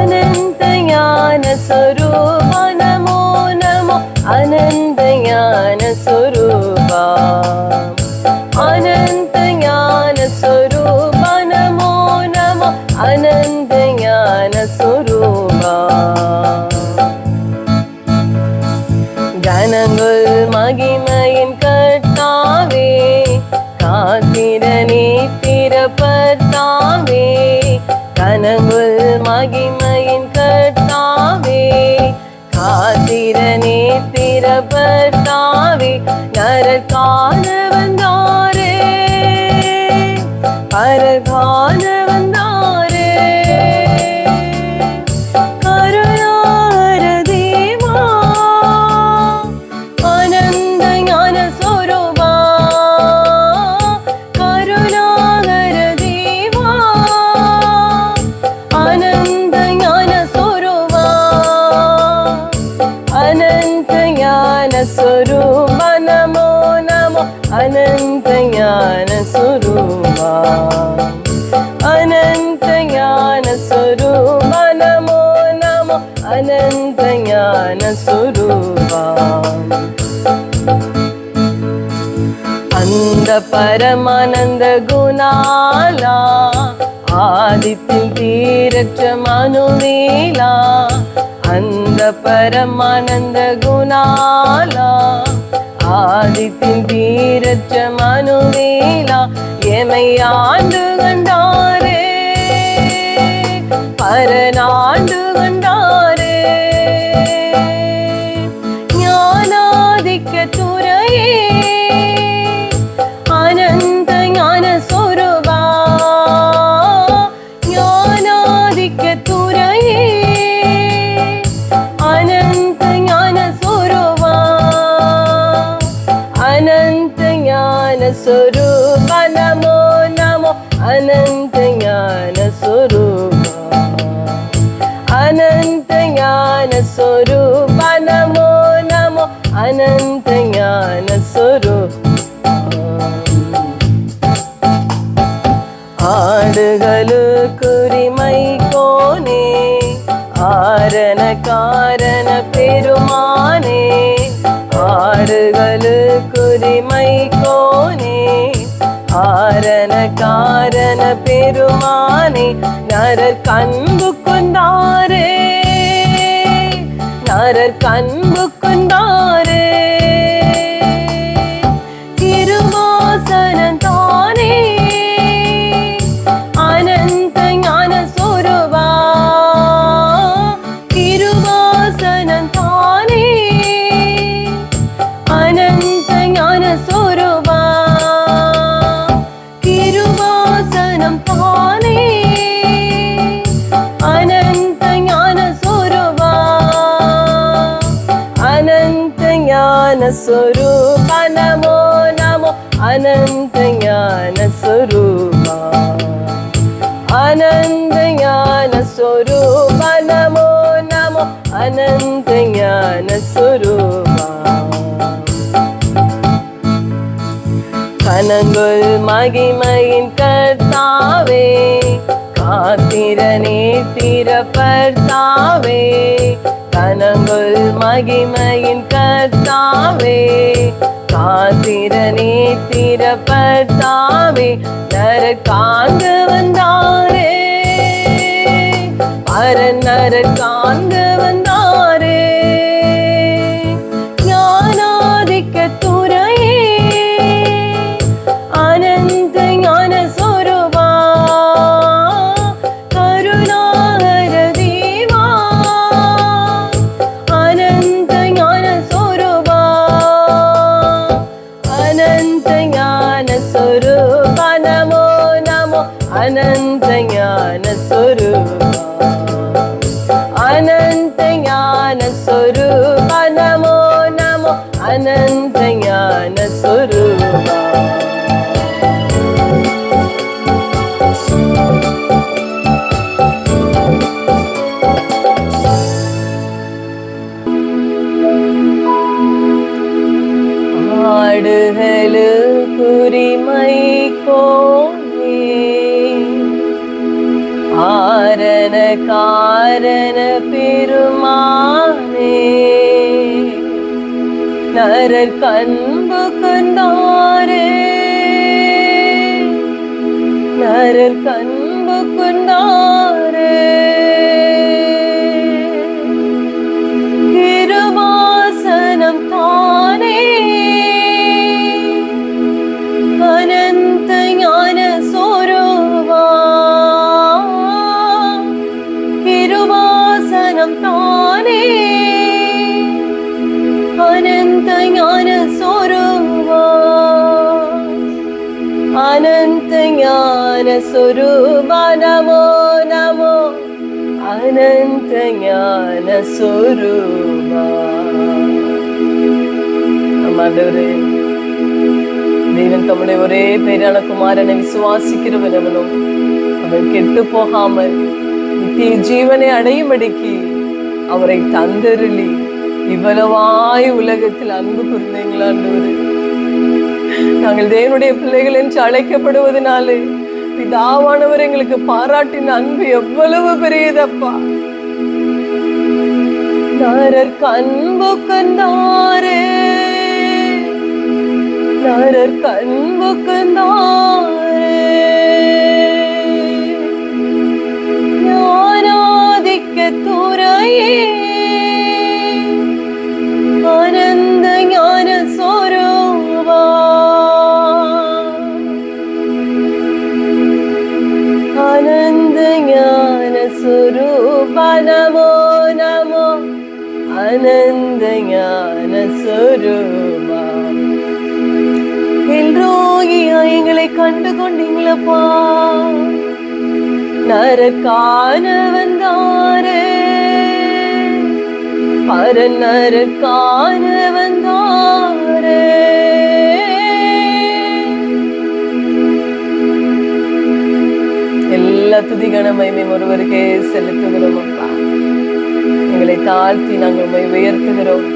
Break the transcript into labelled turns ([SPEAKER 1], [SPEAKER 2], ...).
[SPEAKER 1] अनंत ज्ञान स्वरूपा नमो नमो अनंत ज्ञान स्वरूपा अनंत ज्ञान स्वरूपा नमो नमो अनंत ज्ञान स्वरूपा கனங்குள் மகிமையின் கட்டாவே காத்திரனே திறப்பத்தாவே கனங்குள் மகிமை நமோ அனந்த ஞான சொரூபா அந்த பரமானந்த குணாலா ஆதித்தில் தீரற்ற மனுவேலா அந்த பரமானந்த குணாலா ஆதித்தில் தீரற்ற மனுவேலா எமை ஆண்டு கண்டாரே. பரநாண்டு கண்ட குறிமை கோனே ஆரண காரண பெருமானே ஆடுகளுக்குரிமை கோனே ஆரண காரண பெருமானே நரர் கண்பு கொண்டாரே நரர் கண்பு கொண்டாரே. அனந்த ஞான சொரூப நமோ நமோ அனந்த ஞான சொரூபா அனந்த ஞான சொரூப நமோ நமோ அனந்த ஞான சொரூபா கனங்குள் மகிமையின் கர்த்தாவே காத்திரனே திறப்பர்த்தாவே கனங்கள் மகிமையின் கர்த்தாவே. காத்திரனே திறப்பர்த்தாவே நர காந்து வந்தாரே. பரநர காந்து അനന്ത ജ്ഞാന സ്വരൂപ അനന്ത ജ്ഞാന സ്വരൂപ നമോ നമോ അനന്ത ജ്ഞാന സ്വരൂപ ஆடுகளு குறிமை கோ காரண பெருமானே நரர் கண்பு கொண்டாரே நரர் கண்பு கொண்டாரே அனந்த ஞான சொரூபா நமோ நமோ அனந்த ஞான சொரூபா ஆமாண்டவரே தேவன் தம்முடைய ஒரே பேரான குமாரனை விசுவாசிக்கிறவனவனும் அவன் கெட்டு போகாமல் நித்திய ஜீவனை அடையும்படிக்கு அவரை தந்தருளி இவ்வளவாய் உலகத்தில் அன்பு கூர்ந்தீங்களாண்டவரு நாங்கள் தேவனுடைய பிள்ளைகள் என்று அழைக்கப்படுவதனாலே பிதாவானவர் எங்களுக்கு பாராட்டின அன்பு எவ்வளவு பெரியதப்பா. நாரர் அன்பு கந்தாரே நரர் கண்பு கந்தாரே ஞானாதிக்க துறையே. ஞான சொரூபா எங்களை கண்டு கொண்டீங்களப்பா நரக்கான வந்தாரே பர நரக்கான வந்தாரே எல்லா துதிகணமையுமே ஒருவருக்கே செலுத்துகிறோம் அப்பா. எங்களை தாழ்த்தி நாங்கள் உண்மை உயர்த்துகிறோம்.